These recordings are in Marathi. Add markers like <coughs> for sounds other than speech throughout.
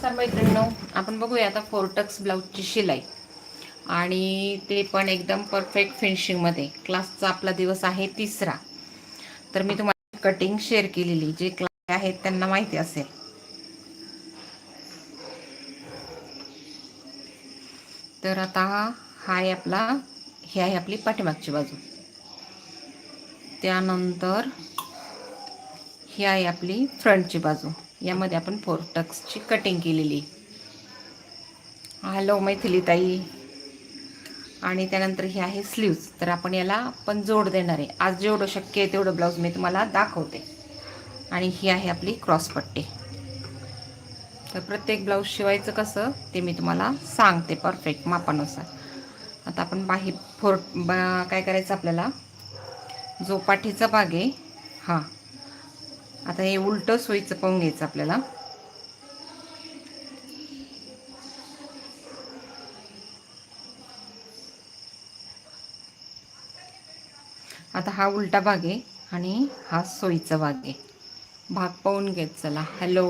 नमस्कार मैत्रिणींनो आपण बघूया आता फोरटक्स ब्लाऊजची शिलाई. आणि ते पण एकदम परफेक्ट फिनिशिंगमध्ये क्लासचा आपला दिवस आहे तिसरा. तर मी तुम्हाला कटिंग शेअर केलेली जे क्लास आहेत त्यांना माहिती असेल. तर आता हा आहे आपला ही आहे आपली पाठीमागची बाजू. त्यानंतर ही आहे आपली फ्रंटची बाजू. यामध्ये आपण फोर टक्सची कटिंग केलेली. हॅलो मैथिली ताई आणि त्यानंतर ही आहे स्लीव्ज. तर आपण याला पण जोड देणार आहे. आज जेवढं शक्य आहे तेवढं ब्लाऊज मी तुम्हाला दाखवते. आणि ही आहे आपली क्रॉस पट्टी. तर प्रत्येक ब्लाऊज शिवायचं कसं ते मी तुम्हाला सांगते परफेक्ट मापानुसार. आता आपण बाही फोर बा काय करायचं आपल्याला? जो पाठीचा भाग आहे हां आता हे उलटं सोयीचं पाहून घ्यायचं आपल्याला. आता हा उलटा भाग आहे आणि हा सोयीचा भाग आहे. भाग पाहून घेत चला. हॅलो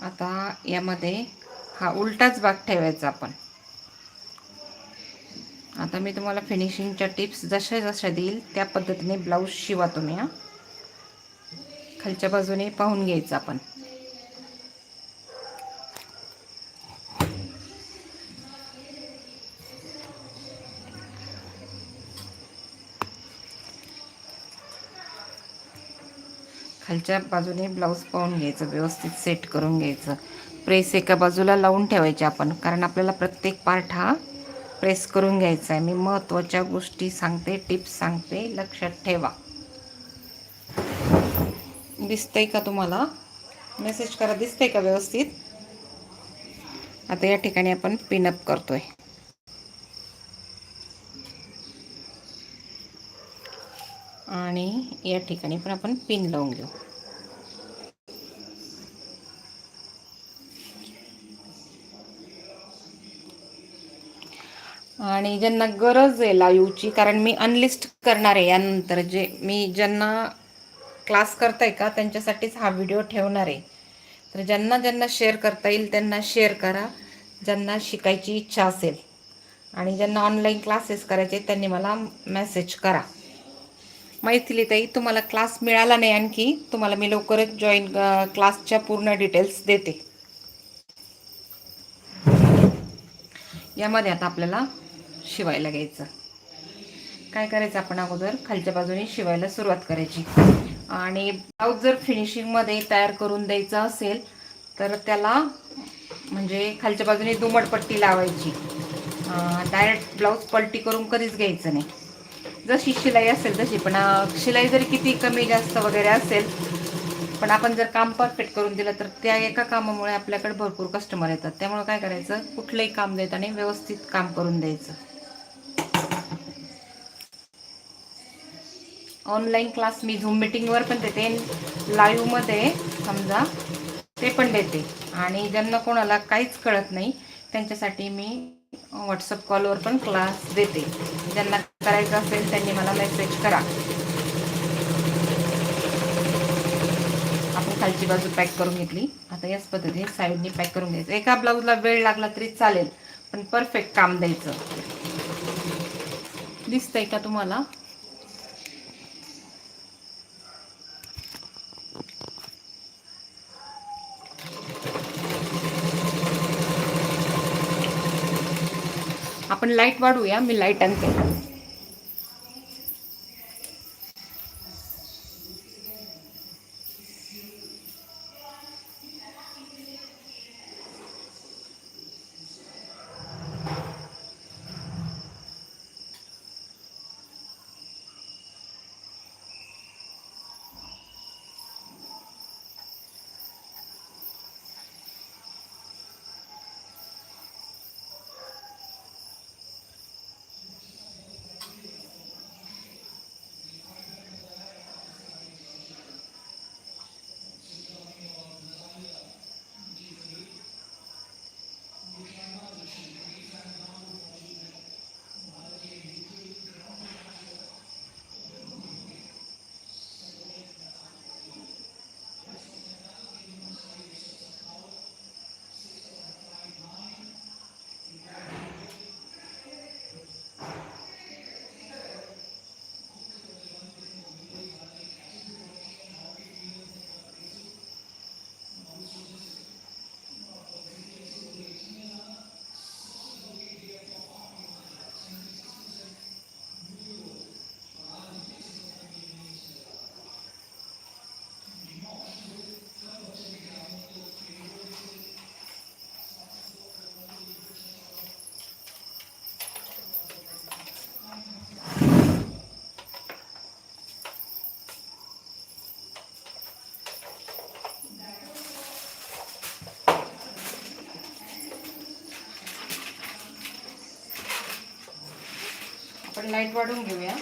आता यामध्ये हा उलटाच भाग ठेवायचा आपण. आता मी तुम्हाला फिनिशिंगच्या टिप्स जशा जशा देईल त्या पद्धतीने ब्लाऊज शिवा तुम्ही हा. खालच्या बाजूने पाहून घ्यायचं आपण. खालच्या बाजूने ब्लाऊज पाहून घ्यायचं व्यवस्थित सेट करून घ्यायचं. प्रेस एका बाजूला लावून ठेवायचे आपण कारण आपल्याला प्रत्येक पार्ट हा प्रेस करून घ्यायचा आहे. मी महत्त्वाच्या गोष्टी सांगते टिप्स सांगते लक्षात ठेवा. दिसतंय का तुम्हाला? मेसेज करा दिसतंय का व्यवस्थित? आता या ठिकाणी आपण पिनअप करतोय. आणि या ठिकाणी पण आपण पिन लावून घेऊ. आणि ज्यांना गरज आहे लाईव्हची कारण मी अनलिस्ट करणार आहे यानंतर जे मी ज्यांना क्लास करताय का? त्यांच्यासाठीच हा व्हिडिओ ठेवणार आहे. तर ज्यांना ज्यांना शेअर करता येईल त्यांना शेअर करा. ज्यांना शिकायची इच्छा असेल आणि ज्यांना ऑनलाईन क्लासेस करायचे त्यांनी मला मेसेज करा. मैथिली ताई तुम्हाला क्लास मिळाला नाही आणखी? तुम्हाला मी लवकरच जॉईन क्लासच्या पूर्ण डिटेल्स देते. यामध्ये आता आपल्याला शिवायला घ्यायचं. काय करायचं आपण अगोदर? खालच्या बाजूने शिवायला सुरुवात करायची. आणि ब्लाऊज जर फिनिशिंगमध्ये तयार करून द्यायचं असेल तर त्याला म्हणजे खालच्या बाजूने दुमटपट्टी लावायची. डायरेक्ट ब्लाऊज पलटी करून कधीच घ्यायचं नाही. जशी शिलाई असेल तशी पण शिलाई जरी किती कमी जास्त वगैरे असेल पण आपण जर काम परफेक्ट करून दिलं तर त्या एका कामामुळे आपल्याकडे भरपूर कस्टमर येतात. त्यामुळे काय करायचं? कुठलंही काम देताना व्यवस्थित काम करून द्यायचं. ऑनलाईन क्लास मी झूम मिटिंगवर पण देते. लाईव्हमध्ये समजा ते पण देते. आणि ज्यांना कोणाला काहीच कळत नाही त्यांच्यासाठी मी व्हॉट्सअप कॉलवर पण क्लास देते. ज्यांना करायचं असेल त्यांनी मला मेसेज करा. आपण खालची बाजू पॅक करून घेतली. आता याच पद्धतीने साईडनी पॅक करून घ्यायचं. एका ब्लाऊजला वेळ लागला तरी चालेल पण परफेक्ट काम द्यायचं. दिसतंय का तुम्हाला? आपण लाइट वाढूया मी लाइट आणते. लाइट वाढून घेऊया.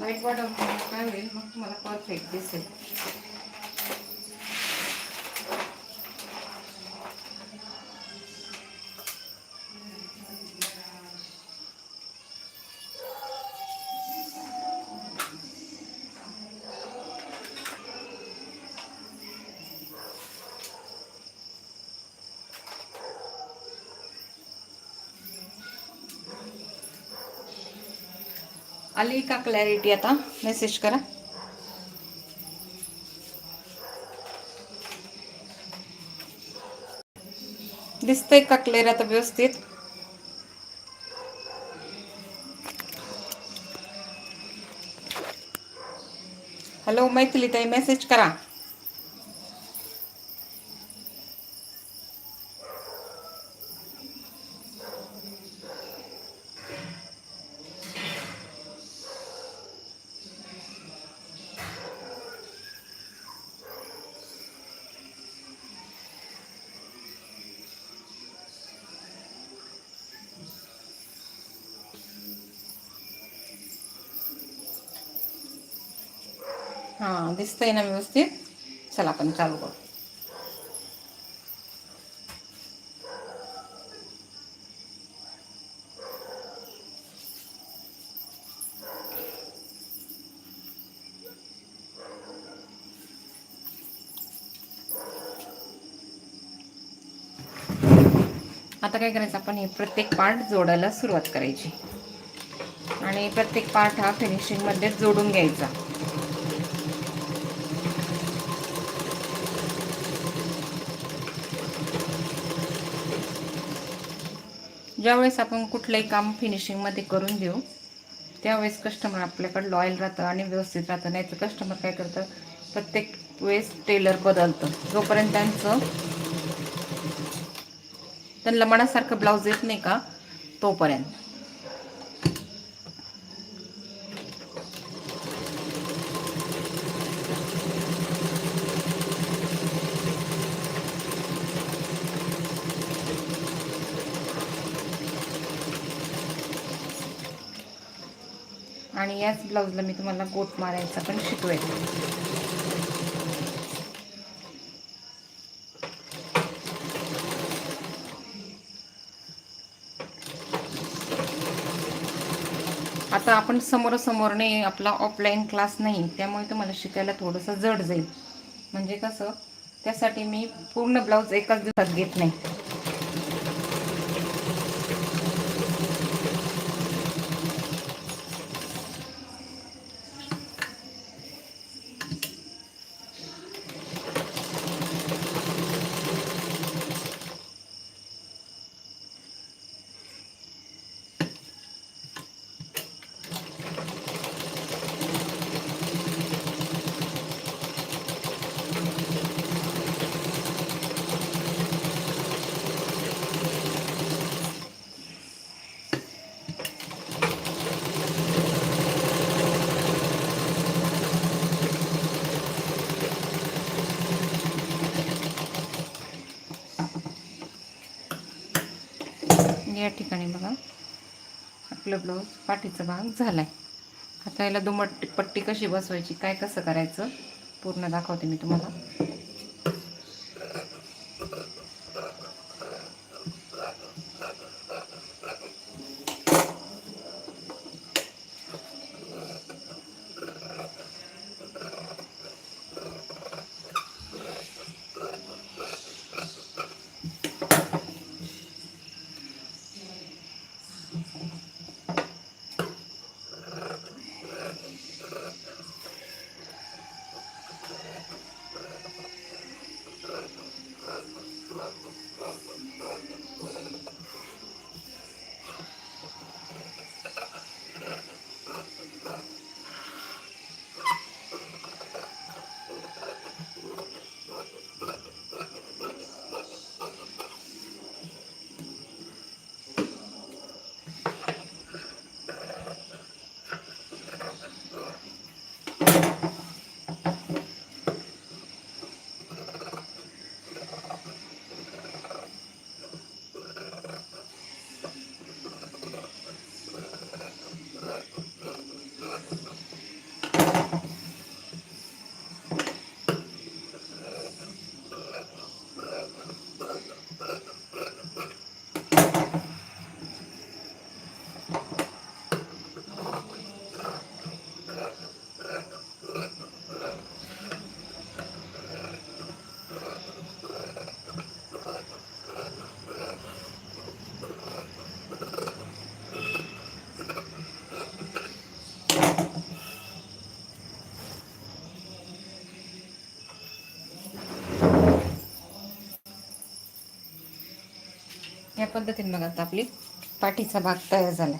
लाइट वाढवून काय होईल? मग तुम्हाला परफेक्ट दिसेल. आली का क्लॅरिटी आता? मेसेज करा. दिसतंय का क्लिअर आता व्यवस्थित? हॅलो मैथिली ताई मेसेज करा. हां दिसतंय ना व्यवस्थित. चला आपण चालू करू. आता काय करायचं आपण हे प्रत्येक पार्ट जोडायला सुरुवात करायची. आणि प्रत्येक पार्ट हा फिनिशिंगमध्येच जोडून घ्यायचा. ज्यावेळेस आपण कुठलंही काम फिनिशिंगमध्ये करून देऊ त्यावेळेस कस्टमर आपल्याकडं लॉयल राहतं आणि व्यवस्थित राहतं. नाही तर कस्टमर काय करतं? प्रत्येक वेळेस टेलर बदलतं. जोपर्यंत त्यांचं त्यांना मनासारखं ब्लाऊज येत नाही का? तोपर्यंत. आणि याच ब्लाऊजला मी तुम्हाला गोट मारायचा पण शिकवेल आता आपण समोरासमोरने आपला ऑफलाईन क्लास नाही त्यामुळे तुम्हाला शिकायला थोडंसं जड जाईल. म्हणजे कसं त्यासाठी मी पूर्ण ब्लाऊज एकाच दिवसात घेत नाही. या ठिकाणी बघा. आपलं ब्लाऊज पाठीचा भाग झाला आहे आता याला दुमट पट्टी कशी बसवायची काय कसं करायचं पूर्ण दाखवते मी तुम्हाला. पद्धतीने बघा आता आपली पाठीचा भाग तयार झाला.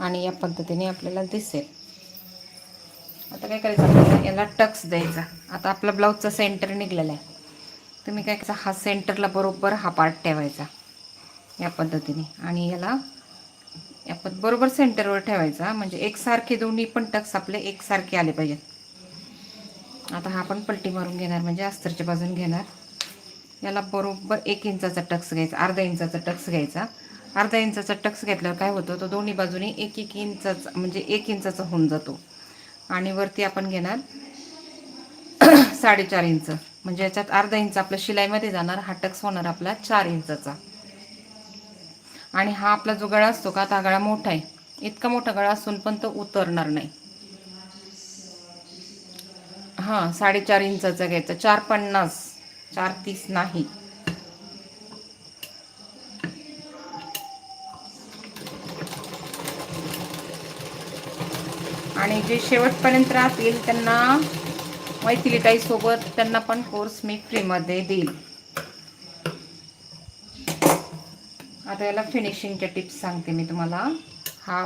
आणि या पद्धतीने आपल्याला दिसेल. आता काय करायचं याला टक्स द्यायचा. आता आपला ब्लाऊजचा सेंटर निघलेला आहे. तुम्ही काय करायचं हा सेंटरला बरोबर हा पार्ट ठेवायचा. या पद्धतीने. आणि याला या पद बरोबर सेंटरवर ठेवायचा. म्हणजे एकसारखे दोन्ही पण टक्स आपले एकसारखे आले पाहिजेत. आता हा आपण पलटी मारून घेणार. म्हणजे अस्तरच्या बाजून घेणार. याला बरोबर एक इंचाचा टक्स घ्यायचा अर्धा इंचाचा टक्स घ्यायचा. अर्धा इंचाचा टक्स घेतल्यावर काय होतं तो दोन्ही बाजूने एक एक इंचाचा म्हणजे एक इंचाचा होऊन जातो. आणि वरती आपण घेणार <coughs> साडेचार इंच. म्हणजे याच्यात अर्धा इंच आपल्या शिलाईमध्ये जाणार हा टक्स होणार आपला चार इंचाचा. आणि हा आपला जो गळा असतो का हा गळा मोठा आहे. इतका मोठा गळा असून पण तो उतरणार नाही. हां साडेचार इंचाचा घ्यायचा चार पन्नास. चार तीस नाही. आणि जे शेवटपर्यंत राहतील त्यांना मैथिली सोबत त्यांना पण कोर्स मी फ्रीमध्ये देईल आता याला फिनिशिंगच्या टिप्स सांगते मी तुम्हाला. हा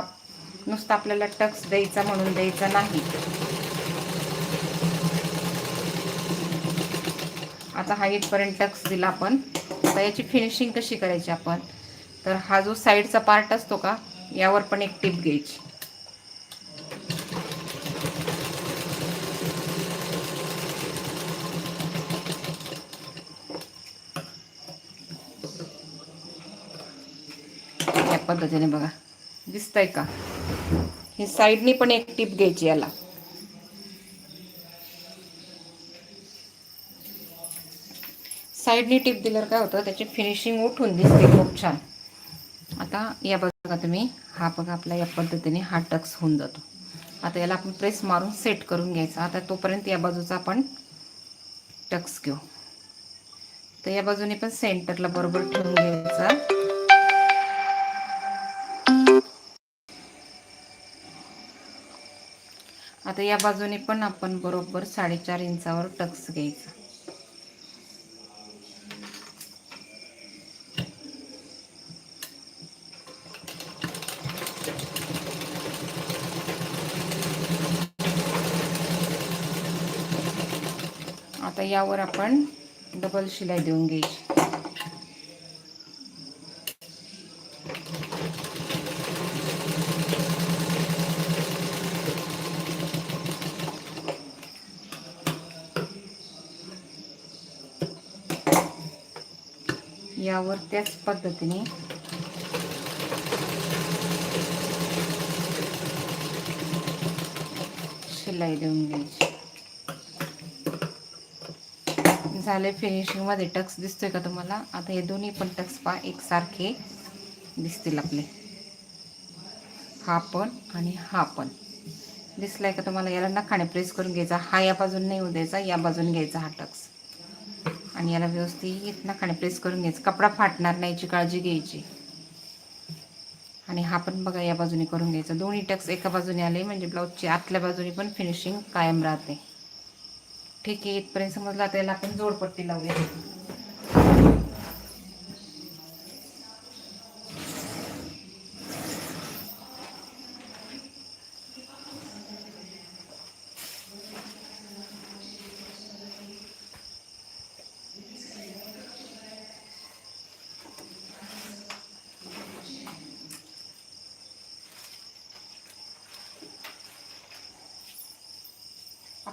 नुसता आपल्याला टक्स द्यायचा म्हणून द्यायचा नाही. आता हा इथपर्यंत टक्स दिला आपण. आता याची फिनिशिंग कशी करायची आपण? तर हा जो साईडचा पार्ट असतो का यावर पण एक टिप घ्यायची. या पद्धतीने बघा. दिसतंय का? ही साईडनी पण एक टिप घ्यायची याला. साईडनी टिप दिल्यावर काय होतं त्याची फिनिशिंग उठून दिसते खूप छान. आता या बघा तुम्ही हा बघा आपला या पद्धतीने हा टक्स होऊन जातो. आता याला आपण प्रेस मारून सेट करून घ्यायचा. आता तोपर्यंत या बाजूचा आपण टक्स घेऊ. तर या बाजूने पण सेंटरला बरोबर ठेवून घ्यायचा. आता या बाजूने पण आपण बरोबर साडेचार इंचावर टक्स घ्यायचा. आता यावर आपण डबल शिलाई देऊन घ्यायची. यावर त्याच पद्धतीने शिलाई देऊन घ्यायची. झाले फिनिशिंगमध्ये टक्स दिसतोय का तुम्हाला? आता हे दोन्ही पण टक्स पा एकसारखे दिसतील आपले. हा पण आणि हा पण. दिसलाय का तुम्हाला? याला नखाने प्रेस करून घ्यायचा. हा या बाजून नाही होऊ द्यायचा या बाजून घ्यायचा हा टक्स आणि याला व्यवस्थित नखाने प्रेस करून घ्यायचं. कपडा फाटणार नाही याची काळजी घ्यायची. आणि हा पण बघा या बाजूने करून घ्यायचा. दोन्ही टक्स एका बाजूने आले म्हणजे ब्लाऊजची आतल्या बाजूने पण फिनिशिंग कायम राहते. ठीक आहे इथपर्यंत समजला त्याला आपण जोडपट्टी लावूया.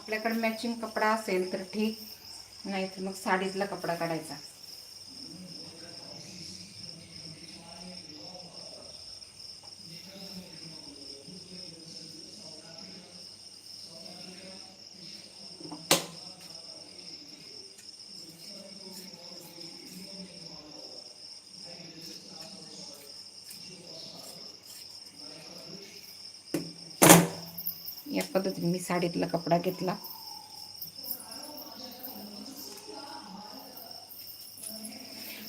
आपल्याकडे मॅचिंग कपडा असेल तर ठीक. नाही तर मग साडीतला कपडा काढायचा या पद्धतीने मी साडीतला कपडा घेतला.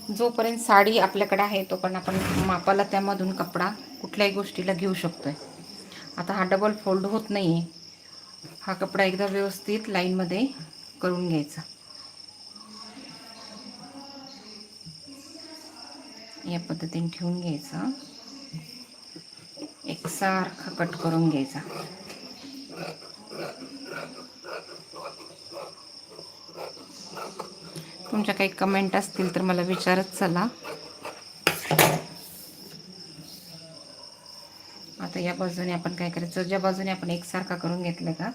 जोपर्यंत साडी आपल्याकडे आहे तो पण आपण मापाला त्यामधून कपडा कुठल्याही गोष्टीला घेऊ शकतोय. आता हा डबल फोल्ड होत नाही हा कपडा एकदा व्यवस्थित लाईनमध्ये करून घ्यायचा. या पद्धतीने ठेवून घ्यायचा. एकसारखा कट करून घ्यायचा. तुमच्या काही कमेंट असतील तर मला विचारत चला. आता या बाजूने आपण काय करायचं? ज्या बाजूने आपण एकसारखा करून घेतलं का?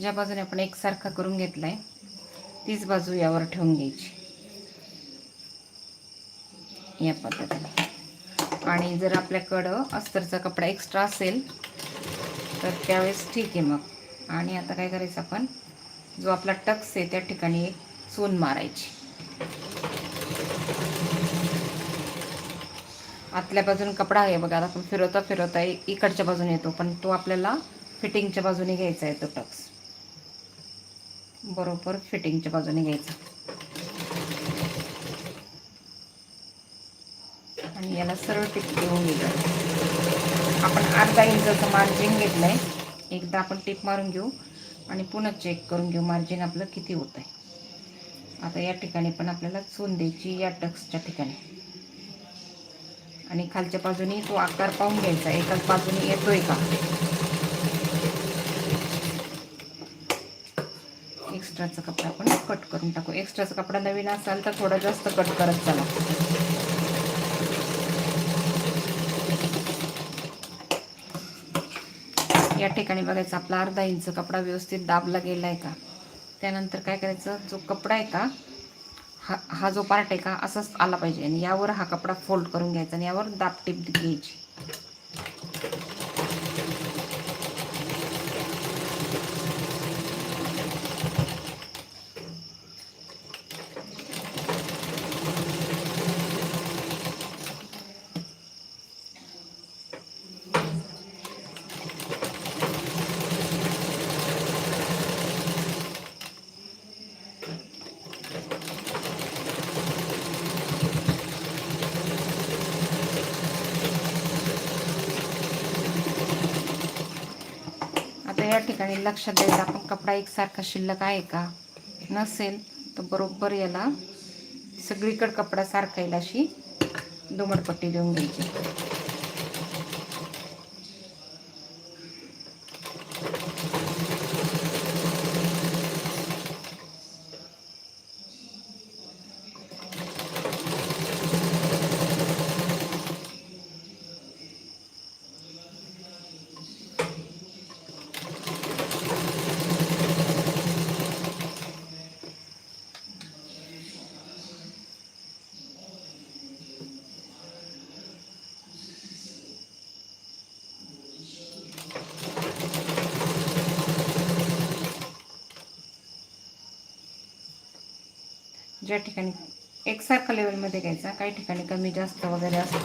ज्या बाजूने आपण एकसारखा करून घेतलाय तीच बाजू यावर ठेवून घ्यायची. या पद्धतीने. आणि जर आपल्याकडं अस्तरचा कपडा एक्स्ट्रा असेल तर त्यावेळेस ठीक आहे मग. आणि आता काय करायचं आपण? जो आपला टक्स आहे त्या ठिकाणी एक चून मारायची. आतल्या बाजून कपडा आहे बघा आता आपण फिरवता फिरवता इकडच्या बाजूने येतो पण तो आपल्याला फिटिंगच्या बाजूने घ्यायचा आहे तो टक्स. बरोबर फिटिंगच्या बाजूने घ्यायचा. आणि याला सरळ टिप देऊन दिलं आपण अर्धा इंचाचं मार्जिन घेतलं आहे एकदा आपण टिप मारून घेऊ आणि पुन्हा चेक करून घेऊ मार्जिन आपलं किती होत आहे आता या ठिकाणी पण आपल्याला चून द्यायची या टक्सच्या ठिकाणी. आणि खालच्या बाजूनी तो आकार पाहून घ्यायचा एकाच बाजूने येतोय का? एक्स्ट्राचा कपडा आपण कट करून टाकू. एक्स्ट्राचा कपडा नवीन असाल तर थोडा जास्त कट करत चला. या ठिकाणी बघायचं आपला अर्धा इंच कपडा व्यवस्थित दाबला गेला आहे का? त्यानंतर काय करायचं जो कपडा आहे का हा हा जो पार्ट आहे का असाच आला पाहिजे आणि यावर हा कपडा फोल्ड करून घ्यायचा आणि यावर दाब टिप घ्यायची आता या ठिकाणी लक्षात द्यायचं आपण कपडा एकसारखा शिल्लक आहे का? नसेल तर बरोबर याला सगळीकडे कपडा सारखा येईल अशी दुमडपट्टी देऊन घ्यायची. ज्या ठिकाणी एकसारखा लेवलमध्ये घ्यायचा काही ठिकाणी कमी जास्त वगैरे असतो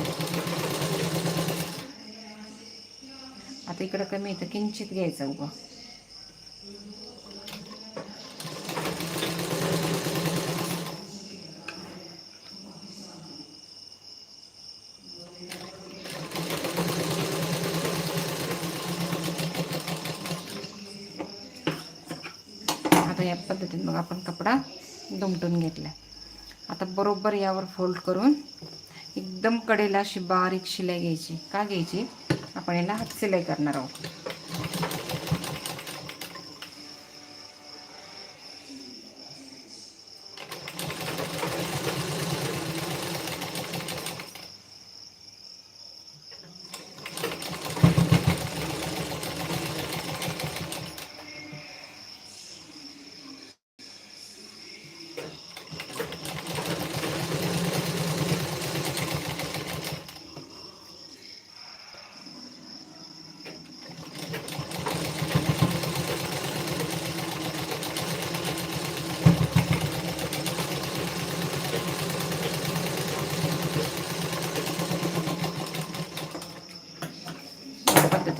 आता इकडं कमी येतं किंचित घ्यायचं उभं आता या पद्धतीने मग आपण कपडा. दुमटून घेतला आता बरोबर यावर फोल्ड करून एकदम कडेला अशी बारीक शिलाई घ्यायची. का घ्यायची? आपण याला हात शिलाई करणार आहोत.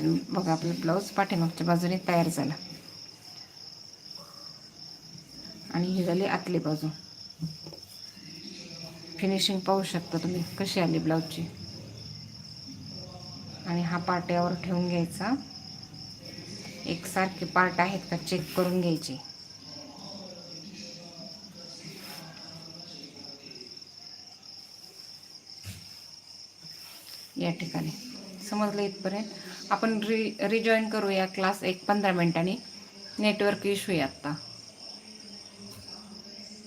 बघा आपला ब्लाऊज पाठीमागच्या बाजूने तयार झाला. आणि ही झाली आतली बाजू. फिनिशिंग पाहू शकता तुम्ही कशी आली ब्लाऊजची. आणि हा पार्ट यावर ठेवून घ्यायचा. एकसारखे पार्ट आहेत का चेक करून घ्यायचे. या ठिकाणी. समजलं इथपर्यंत. आपण रि रिजॉईन करूया क्लास एक पंधरा मिनटांनी. नेटवर्क इश्यू आहे आत्ता.